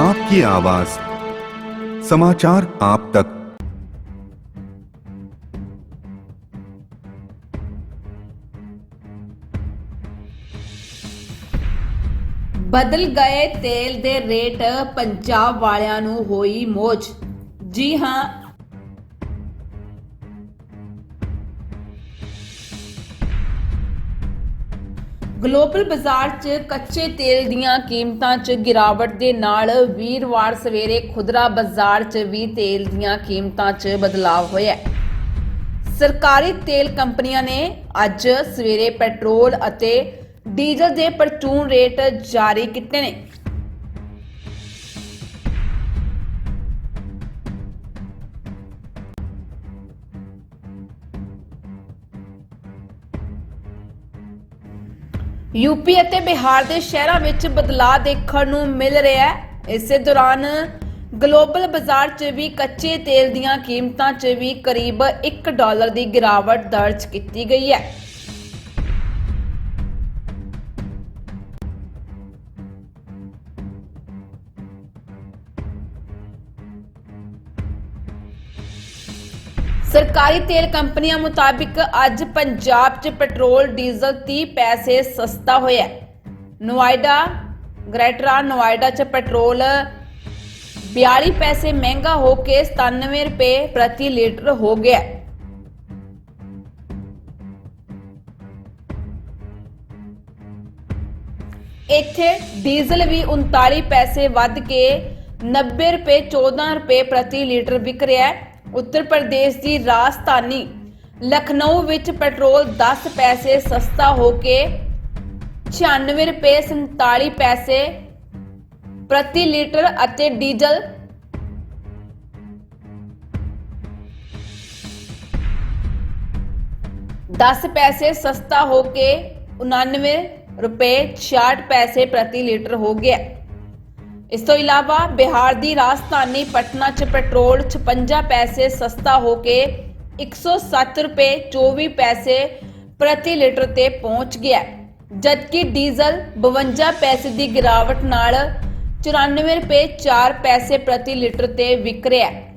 आपकी आवाज समाचार आप तक ਬਦਲ ਗਏ ਤੇਲ ਦੇ ਰੇਟ ਪੰਜਾਬ ਵਾਲਿਆਂ ਨੂੰ ਹੋਈ ਮੋਜ ਜੀ ਹਾਂ ਗਲੋਬਲ ਬਾਜ਼ਾਰ 'ਚ ਕੱਚੇ ਤੇਲ ਦੀਆਂ ਕੀਮਤਾਂ 'ਚ ਗਿਰਾਵਟ ਦੇ ਨਾਲ ਵੀਰਵਾਰ ਸਵੇਰੇ ਖੁਦਰਾ ਬਾਜ਼ਾਰ 'ਚ ਵੀ ਤੇਲ ਦੀਆਂ ਕੀਮਤਾਂ 'ਚ ਬਦਲਾਅ ਹੋਇਆ ਸਰਕਾਰੀ ਤੇਲ ਕੰਪਨੀਆਂ ਨੇ ਅੱਜ ਸਵੇਰੇ ਪੈਟਰੋਲ ਅਤੇ ਡੀਜ਼ਲ ਦੇ ਪਰਚੂਨ ਰੇਟ ਜਾਰੀ ਕੀਤੇ ਨੇ। ਯੂਪੀ ਅਤੇ ਬਿਹਾਰ ਦੇ ਸ਼ਹਿਰਾਂ ਵਿੱਚ ਬਦਲਾਅ ਦੇਖਣ ਨੂੰ ਮਿਲ ਰਿਹਾ ਹੈ। ਇਸੇ ਦੌਰਾਨ ਗਲੋਬਲ ਬਾਜ਼ਾਰ 'ਚ ਵੀ ਕੱਚੇ ਤੇਲ ਦੀਆਂ ਕੀਮਤਾਂ 'ਚ ਵੀ ਕਰੀਬ 1 ਡਾਲਰ ਦੀ ਗਿਰਾਵਟ ਦਰਜ ਕੀਤੀ ਗਈ ਹੈ। ਸਰਕਾਰੀ ਤੇਲ ਕੰਪਨੀਆਂ ਮੁਤਾਬਿਕ ਅੱਜ ਪੰਜਾਬ 'ਚ ਪੈਟਰੋਲ, ਡੀਜ਼ਲ 30 ਪੈਸੇ ਸਸਤਾ ਹੋਇਆ ਨੋਇਡਾ, ਗ੍ਰੇਟਰ ਨੋਇਡਾ 'ਚ ਪੈਟਰੋਲ 42 ਪੈਸੇ ਮਹਿੰਗਾ ਹੋ ਕੇ 97 ਰੁਪਏ ਪ੍ਰਤੀ ਲੀਟਰ ਹੋ ਗਿਆ ਇੱਥੇ ਡੀਜ਼ਲ ਵੀ 39 ਪੈਸੇ ਵੱਧ ਕੇ 90 ਰੁਪਏ 14 ਰੁਪਏ ਪ੍ਰਤੀ ਲੀਟਰ ਵਿਕ ਰਿਹਾ ਹੈ। ਉੱਤਰ ਪ੍ਰਦੇਸ਼ ਦੀ ਰਾਜਧਾਨੀ ਲਖਨਊ ਵਿੱਚ ਪੈਟਰੋਲ 10 ਪੈਸੇ ਸਸਤਾ ਹੋ ਕੇ 96 ਰੁਪਏ 47 ਪੈਸੇ ਪ੍ਰਤੀ ਲੀਟਰ ਅਤੇ ਡੀਜ਼ਲ। ਦਸ ਪੈਸੇ ਸਸਤਾ ਹੋ ਕੇ 99 ਰੁਪਏ 66 ਪੈਸੇ ਪ੍ਰਤੀ ਲੀਟਰ ਹੋ ਗਿਆ। ਇਸ ਤੋਂ ਇਲਾਵਾ ਬਿਹਾਰ ਦੀ ਰਾਜਧਾਨੀ ਪਟਨਾ 'ਚ ਪੈਟਰੋਲ 56 ਪੈਸੇ ਸਸਤਾ ਹੋ ਕੇ 107 ਰੁਪਏ 24 ਪੈਸੇ ਪ੍ਰਤੀ ਲੀਟਰ ਤੇ ਪਹੁੰਚ ਗਿਆ ਜਦਕਿ ਡੀਜ਼ਲ 52 ਪੈਸੇ ਦੀ ਗਿਰਾਵਟ ਨਾਲ 94 ਰੁਪਏ 4 ਪੈਸੇ ਪ੍ਰਤੀ ਲੀਟਰ ਤੇ ਵਿਕ ਰਿਹਾ ਹੈ।